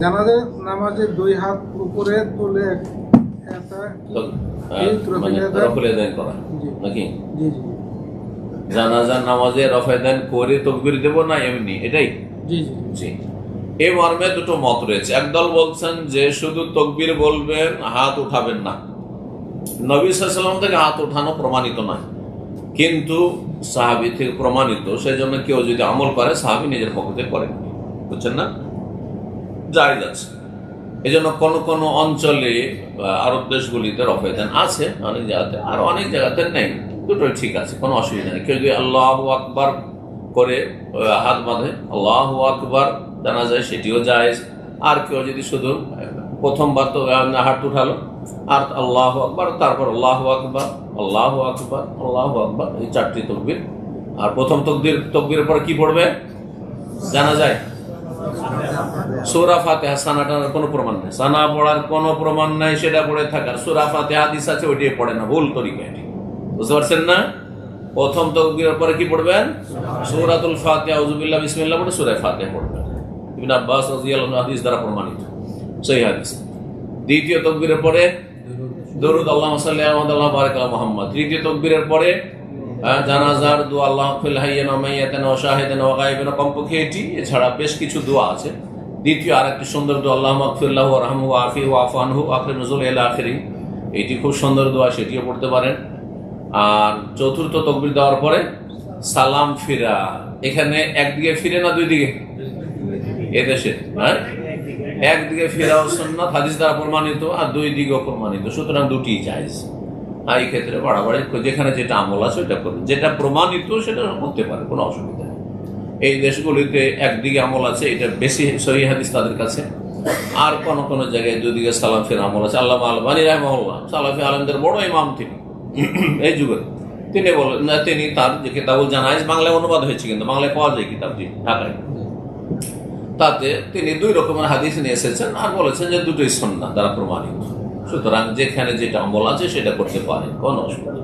জানাজার নামাজে দুই হাত উপরে তুলে একটা মানে। নাকি? জানাজার নামাজে রফায়দান করে তকবির দেব না এমনি? এটাই? জি জি। জি। এই মর্মে দুটো মত রয়েছে। একদল বলছেন যে শুধু তকবির বলবেন হাত উঠাবেন না। নবী সাল্লাম থেকে হাত উঠানো প্রমাণিত নয়। কিন্তু সাহাবি থেকে প্রমাণিত সেই জন্য কেউ যদি আমল করে সাহাবি নিজের পক্ষ থেকে করেন বুঝছেন না? জায়েজ আছে। এই জন্য কোনো কোন অঞ্চলে আরব দেশগুলিতে রফেদান আছে, অনেক জায়গাতে, আর অনেক জায়গাতে নেই। দুটোই ঠিক আছে, কোনো অসুবিধা নেই। কেউ যদি আল্লাহ আকবার করে হাত বাঁধে, আল্লাহ আকবার জানা যায় সেটিও যায় আর কেউ যদি শুধু প্রথমবার তো হাত উঠালো, আর আল্লাহ আকবার, তারপর আল্লাহ আকবার আল্লাহ আকবার আল্লাহ আকবার, এই চারটি তকবির। আর প্রথম তকবির, তকবিরের পর কি পড়বে? জানা যায় কোনো প্রমাণ সানা পড়ার কোনো প্রমাণ নাই, সেটা পড়ে থাকার। আছে পড়ে না। ভুল তরিকা এটি। বুঝতে পারছেন না? প্রথম পরে কি পড়বেন? বিসমিল্লাহ পড়ে পড়বেন। ইবনে আব্বাস আনহু হাদিস দ্বারা প্রমাণিত। সহিহ হাদিস। দ্বিতীয় তকবীরের পরে দরুদ আল্লাহ সাল্লি আলা আল্লাহ বারাক মুহাম্মদ। তৃতীয় তকবীরের পরে জানাজার দোয়া, আল্লাহ ফিল হাইয়ান ওয়া মাইয়াতান ওয়া শাহিদান ওয়া কমপক্ষে এটি, এছাড়া বেশ কিছু দোয়া আছে। দ্বিতীয় আরেকটি সুন্দর দোয়া, আল্লাহ ওয়া রাহমু আফি ওয়া আফু আনহু ওয়া আখির। এটি খুব সুন্দর দোয়া, সেটিও পড়তে পারেন। আর চতুর্থ তকবির দেওয়ার পরে সালাম ফিরা। এখানে একদিকে ফিরে না দুই দিকে এদেশে হ্যাঁ? একদিকে ফেরাও সুন্নাত, হাদিস দ্বারা প্রমাণিত, আর দুই দিকেও প্রমাণিত। সুতরাং দুটি জায়েজ। আর এই ক্ষেত্রে বাড়াবাড়ি, যেখানে যেটা আমল আছে ওইটা করবে যেটা প্রমাণিত, সেটা করতে পারে কোনো অসুবিধা এই দেশগুলিতে একদিকে আমল আছে, এটা বেশি সহি হাদিস তাদের কাছে। আর কোন কোন জায়গায় দুদিকে সালাম ফের আমল আছে। আল্লাহ আলবানী রাহমহল্লা সালাফি আলমদের বড় ইমাম তিনি। এই যুগে তিনি বলেন না, তিনি তার যে কিতাবুল জানাইজ বাংলায় অনুবাদ হয়েছে কিন্তু বাংলায় পাওয়া যায় কিতাবটি ঢাকায়। তাতে তিনি দুই রকমের হাদিস নিয়ে এসেছেন আর বলেছেন যে দুটোই সন্না দ্বারা প্রমাণিত। সুতরাং যেখানে যেটা আমল আছে সেটা করতে পারে কোনো অসুবিধা